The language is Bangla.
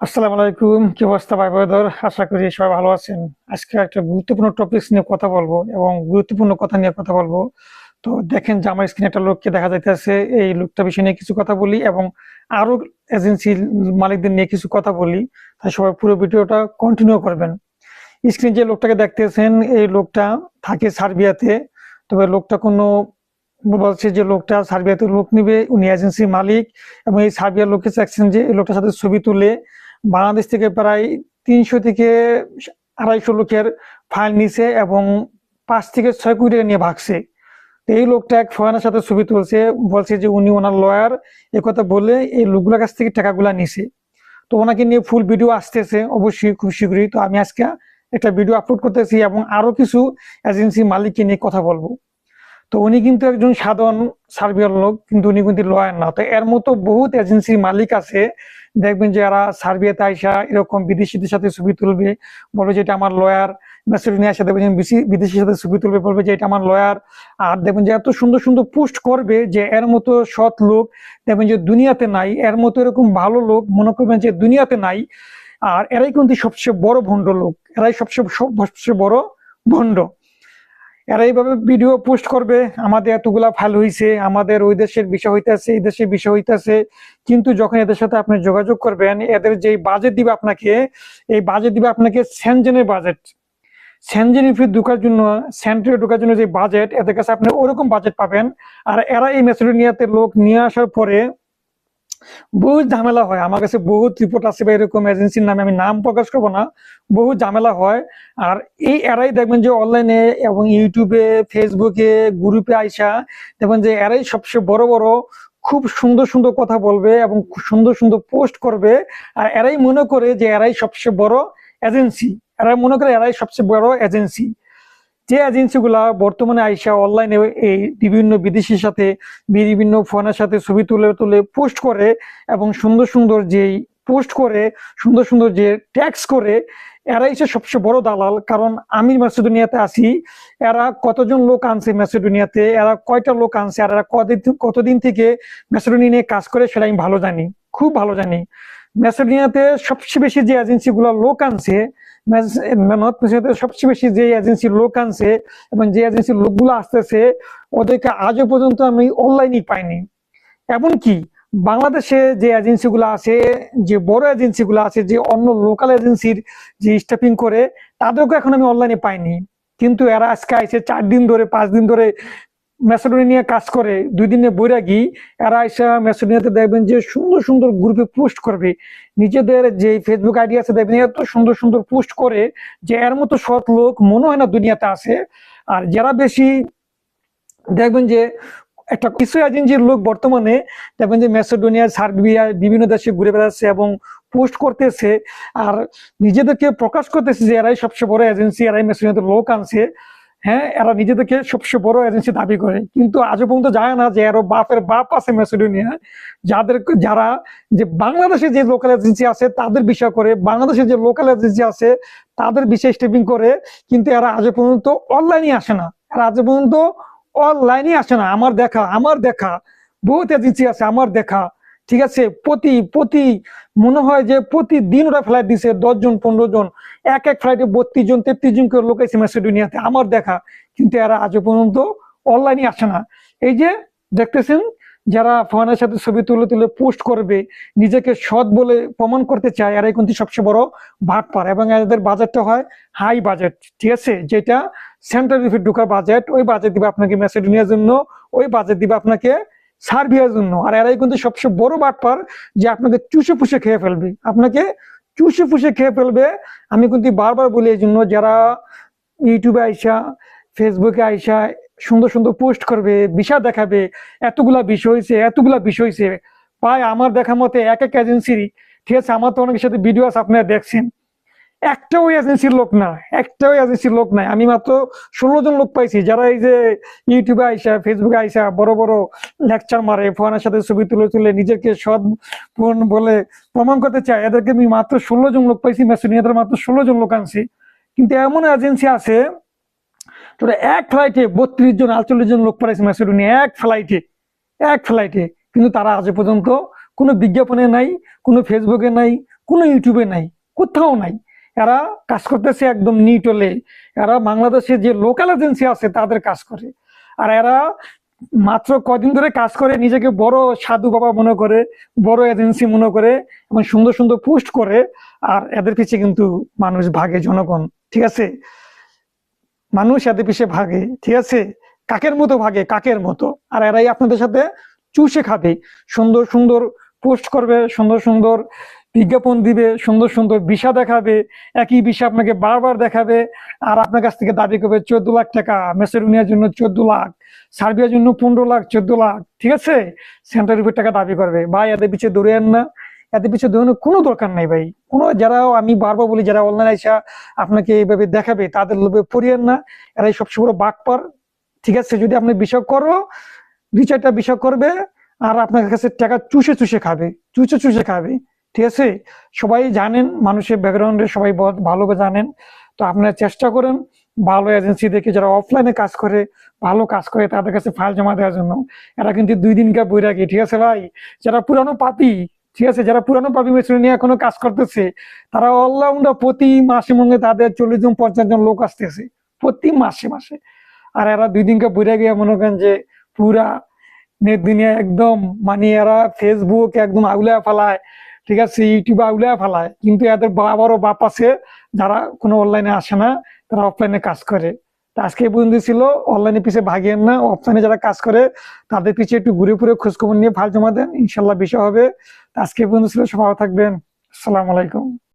আসসালামু আলাইকুম, কি অবস্থা ভাই বোধর আশা করি সবাই ভালো আছেন। আজকে একটা গুরুত্বপূর্ণ টপিকস নিয়ে কথা বলব এবং গুরুত্বপূর্ণ কথা নিয়ে কথা বলব। তো দেখেন যে আমার স্ক্রিনে একটা লোককে দেখা যাইতেছে, এই লোকটা বিষয় নিয়ে কিছু কথা বলি এবং আরও এজেন্সি মালিকদের নিয়ে কিছু কথা বলি। তাই সবাই পুরো ভিডিওটা কন্টিনিউ করবেন। স্ক্রিন যে লোকটাকে দেখতেছেন, এই লোকটা থাকে সার্বিয়াতে। তবে লোকটা কোনো বলছে যে লোকটা সার্বিয়াতে লোক নিবে, উনি এজেন্সির মালিক এবং এই সার্বিয়ার লোককে চাচ্ছেন যে এই লোকটার সাথে ছবি তুলে বাংলাদেশ থেকে প্রায় তিনশো থেকে আড়াইশো লোকের ফাইল নিছে এবং পাঁচ থেকে ছয় কোটি টাকা নিয়ে ভাগছে। এই লোকটা এক ফরেনের সাথে ছবি তুলছে, বলছে যে উনি ওনার লয়ার এ কথা বলে এই লোকগুলোর কাছ থেকে টাকাগুলা নিছে। তো ওনাকে নিয়ে ফুল ভিডিও আসতেছে, অবশ্যই খুব শীঘ্রই। তো আমি আজকে একটা ভিডিও আপলোড করতেছি এবং আরও কিছু এজেন্সি মালিককে নিয়ে কথা বলব। তো উনি কিন্তু একজন সাধারণ সার্বিয়ার লোক, কিন্তু উনি কিন্তু লয়ার না। তো এর মতো বহুত এজেন্সির মালিক আছে। দেখবেন যে এরা সার্বিয়াতে আইসা এরকম বিদেশিদের সাথে ছবি তুলবে, বলবে যে এটা আমার লয়ার সাথে দেখবেন বিদেশির সাথে ছবি তুলবে, বলবে যে এটা আমার লয়ার আর দেখবেন যে এত সুন্দর সুন্দর পোস্ট করবে যে এর মতো সৎ লোক দেখবেন যে দুনিয়াতে নাই, এর মতো এরকম ভালো লোক মনে করবেন যে দুনিয়াতে নাই। আর এরাই কিন্তু সবচেয়ে বড় ভণ্ড লোক। এরাই সবচেয়ে সব- সবচেয়ে বড় ভণ্ড। এরা এইভাবে ভিডিও পোস্ট করবে, আমাদের এতগুলা ফাইল হইছে, আমাদের ওই দেশের বিষয় হইতেছে, এই দেশের বিষয় হইতেছে। কিন্তু যখন এদের সাথে আপনি যোগাযোগ করবেন, এদের যে বাজেট দিবে আপনাকে, এই বাজেট দিবে আপনাকে সেনজেনের বাজেট সেনজেনের ফি ঢোকার জন্য সেন্টারে ঢোকার জন্য যে বাজেট এদের কাছে আপনি ওরকম বাজেট পাবেন। আর এরা এই মেসিডোনিয়াতে লোক নিয়ে আসার পরে বহু ঝামেলা হয়। আমার কাছে বহুত রিপোর্ট আছে বা এরকম এজেন্সির নামে, আমি নাম প্রকাশ করব না। বহু ঝামেলা হয়। আর এই এরাই দেখবেন যে অনলাইনে এবং ইউটিউবে ফেসবুকে গ্রুপে আইসা দেখবেন যে এরাই সবচেয়ে বড় বড় খুব সুন্দর সুন্দর কথা বলবে এবং সুন্দর সুন্দর পোস্ট করবে। আর এরাই মনে করে যে এরাই সবচেয়ে বড় এজেন্সি এরাই মনে করে এরাই সবচেয়ে বড় এজেন্সি যে এজেন্সিগুলা বর্তমানে আইসা অনলাইনে এই বিভিন্ন বিদেশির সাথে, বিভিন্ন ফোনের সাথে ছবি তুলে তুলে পোস্ট করে এবং সুন্দর সুন্দর যেই পোস্ট করে, সুন্দর সুন্দর যে ট্যাক্স করে, এরাই হচ্ছে সবচেয়ে বড় দালাল। কারণ আমি মেসিডোনিয়াতে আসি এরা কতজন লোক আনছে মেসিডোনিয়াতে এরা কয়টা লোক আনছে, আর এরা কদিন, কতদিন থেকে মেসিডোনিয়া নিয়ে কাজ করে সেটা আমি ভালো জানি, খুব ভালো জানি। মেসিডোনিয়াতে সবচেয়ে বেশি যে এজেন্সিগুলো লোক আনছে নর্থ মেসিডোনিয়াতে সবচেয়ে বেশি যে এজেন্সির লোক আনছে এবং যে এজেন্সির লোকগুলো আসতেছে, ওদেরকে আজও পর্যন্ত আমি অনলাইনই পাইনি। এমনকি বাংলাদেশে যে এজেন্সিগুলো আছে, যে বড় এজেন্সিগুলো আছে, যে অন্য লোকাল এজেন্সির যে স্টাফিং করে তাদেরকে এখন আমি অনলাইনে পাইনি। কিন্তু এরা আজকে আইসে চার দিন ধরে, পাঁচ দিন ধরে মেসিডোনিয়া নিয়ে কাজ করে, দুই দিনে বৈরাগী এরা আইসা মেসিডোনিয়াতে দেখবেন যে সুন্দর সুন্দর গ্রুপে পোস্ট করবে। নিজেদের যে ফেসবুক আইডি আছে দেখবেন, এত সুন্দর সুন্দর পোস্ট করে যে এর মতো সৎ লোক মনে হয় না দুনিয়াতে আছে। আর যারা বেশি দেখবেন যে একটা কিছু এজেন্সির লোক বর্তমানে দেখবেন যে মেসিডোনিয়া সার্বিয়া বিভিন্ন দেশে ঘুরে বেড়াচ্ছে এবং পোস্ট করতেছে, আর নিজেদেরকে প্রকাশ করতেছে যে এরাই সবচেয়ে বড় এজেন্সি এরাই মেসিডোনিয়াতে লোক আনছে। হ্যাঁ এরা নিজেদেরকে সবচেয়ে বড় এজেন্সি দাবি করে। কিন্তু আজও পর্যন্ত জানে না যে এরও বাপের বাপ আছে মেসিডোনিয়া যাদের যারা যে বাংলাদেশে যে লোকাল এজেন্সি আছে, তাদের বিষয় করে, বাংলাদেশে যে লোকাল এজেন্সি আছে, তাদের বিষয় স্টেপিং করে, কিন্তু এরা আজও পর্যন্ত অনলাইনে আসে না। এরা আজও পর্যন্ত অনলাইনে আসে না। আমার দেখা আমার দেখা, বহুত এজেন্সি আছে, আমার দেখা। ঠিক আছে? প্রতি প্রতি, মনে হয় যে প্রতিদিন ওরা ফ্লাইট দিছে দশ জন পনেরো জন এক এক ফ্লাইটে বত্রিশ জন তেত্রিশ জন করে লোক এসে মেসিডোনিয়াতে আমার দেখা, কিন্তু এরা আজও পর্যন্ত অনলাইনে আসে না। এই যে দেখতেছেন, যারা ফোনের সাথে ছবি তুলে তুলে পোস্ট করবে, নিজেকে সৎ বলে প্রমাণ করতে চায়, এরাই কিন্তু সবচেয়ে বড় ভাটপার এবং এদের বাজেটটা হয় হাই বাজেট ঠিক আছে? যেটা সেন্ট্রাল রিফিট ঢোকার বাজেট ওই বাজেট দিবে আপনাকে মেসিডোনিয়ার জন্য, ওই বাজেট দিবে আপনাকে সার্বিয়ার জন্য। আর এরাই কিন্তু সবচেয়ে বড় বাটপার যে আপনাকে চুষে ফুসে খেয়ে ফেলবে। আপনাকে চুষে ফুসে খেয়ে ফেলবে। আমি কিন্তু বারবার বলি এই জন্য, যারা ইউটিউবে আইসা, ফেসবুকে আইসা সুন্দর সুন্দর পোস্ট করবে বিষয় দেখাবে, এতগুলা বিষয় হয়েছে এতগুলা বিষয় হয়েছে প্রায় আমার দেখা মতে এক এক এজেন্সির ঠিক আছে, আমার তো অনেকের সাথে ভিডিও আছে, আপনারা দেখছেন। একটাও এজেন্সির লোক না, একটাও এজেন্সির লোক নাই। আমি মাত্র ষোলো জন লোক পাইছি, যারা এই যে ইউটিউবে আইসা ফেসবুকে আইসা, বড় বড় লেকচার মারে ফোনের সাথে ছবি তুলে তুলে নিজেকে সৎ ফোন বলে প্রমাণ করতে চায়, এদেরকে আমি মাত্র ষোলো জন লোক পাইছি, মেসিনিয়াদের মাত্র ষোলো জন লোক আনছি। কিন্তু এমন এজেন্সি আছে, তোরা এক ফ্লাইটে বত্রিশ জন, আটচল্লিশ জন লোক পাঠাইছে মেসিডোনিয়া, এক ফ্লাইটে এক ফ্লাইটে কিন্তু তারা আজ পর্যন্ত কোনো বিজ্ঞাপনে নাই, কোনো ফেসবুকে নাই, কোনো ইউটিউবে নাই, কোথাও নাই। এরা কাজ করতেছে একদম নিটলে এরা বাংলাদেশে যে লোকাল এজেন্সি আছে, তাদের কাজ করে। আর এরা মাত্র কদিন ধরে কাজ করে, নিজেকে বড় সাধু বাবা মনে করে, বড় এজেন্সি মনে করে, এবং সুন্দর সুন্দর পোস্ট করে, আর এদের পিছিয়ে কিন্তু মানুষ ভাগে, জনগণ, ঠিক আছে? মানুষ এদের পিছিয়ে ভাগে, ঠিক আছে? কাকের মতো ভাগে, কাকের মতো। আর এরাই আপনাদের সাথে চুষে খাবে। সুন্দর সুন্দর পোস্ট করবে, সুন্দর সুন্দর বিজ্ঞাপন দিবে, সুন্দর সুন্দর বিষা দেখাবে, একই বিষা আপনাকে বারবার দেখাবে, আর আপনার কাছ থেকে দাবি করবে চোদ্দ লাখ টাকা, মেসেরুনিয়ার জন্য চোদ্দ লাখ, সার্বিয়ার জন্য পনেরো লাখ, চোদ্দ লাখ, ঠিক আছে? সেন্টার উপর টাকা দাবি করবে। ভাই, এদের পিছিয়ে দৌড়েন না। এদের পিছিয়ে দৌড়ানোর কোনো দরকার নেই ভাই। কোনো যারা আমি বারবার বলি, যারা অনলাইন আইসা আপনাকে এইভাবে দেখাবে, তাদের লোভে পড়িয়েন না। এরাই সবচেয়ে বড় বাটপার ঠিক আছে? যদি আপনি বিষয় করো দুই চারটা বিষয় করবে, আর আপনার কাছে টাকা চুষে চুষে খাবে, চুষে চুষে খাবে। ঠিক আছে। সবাই জানেন, মানুষের ব্যাকগ্রাউন্ডে সবাই ভালো জানেন। তো আপনারা চেষ্টা করেন ভালো এজেন্সি দেখে যারা অফলাইনে কাজ করে, ভালো কাজ করে তাদের কাছে ফাইল জমা দেওয়ার জন্য। এরা কিন্তু দুই দিনকার বই রাখে, ঠিক আছে ভাই? যারা পুরানো পাপি, ঠিক আছে? যারা পুরানো পাপি মেশিন নিয়ে এখনও কাজ করতেছে, তারা অলরাউন্ডার প্রতি মাসে মঙ্গে তাদের চল্লিশ জন, পঞ্চাশ জন লোক আসতেছে, প্রতি মাসে মাসে। আর এরা দুই দিনকে বইরা গিয়ে মনে করেন যে পুরা নেট দুনিয়া একদম মানে এরা ফেসবুক একদম আউলায় ফেলায়। ঠিক আছে ইউটিউবে আউলে ফেলায়। কিন্তু এদের বাবারও বাপ আছে, যারা কোনো অনলাইনে আসে না, তারা অফলাইনে কাজ করে। আজকে পর্যন্ত ছিল অনলাইনে পিছিয়ে ভাগিয়েন না অফলাইনে যারা কাজ করে, তাদের পিছিয়ে একটু ঘুরে ঘুরে খোঁজখবর নিয়ে ফাল জমা দেন, ইনশাল্লাহ বিষয় হবে। আজকে পর্যন্ত ছিল, সবাই থাকবেন। আসসালামু আলাইকুম।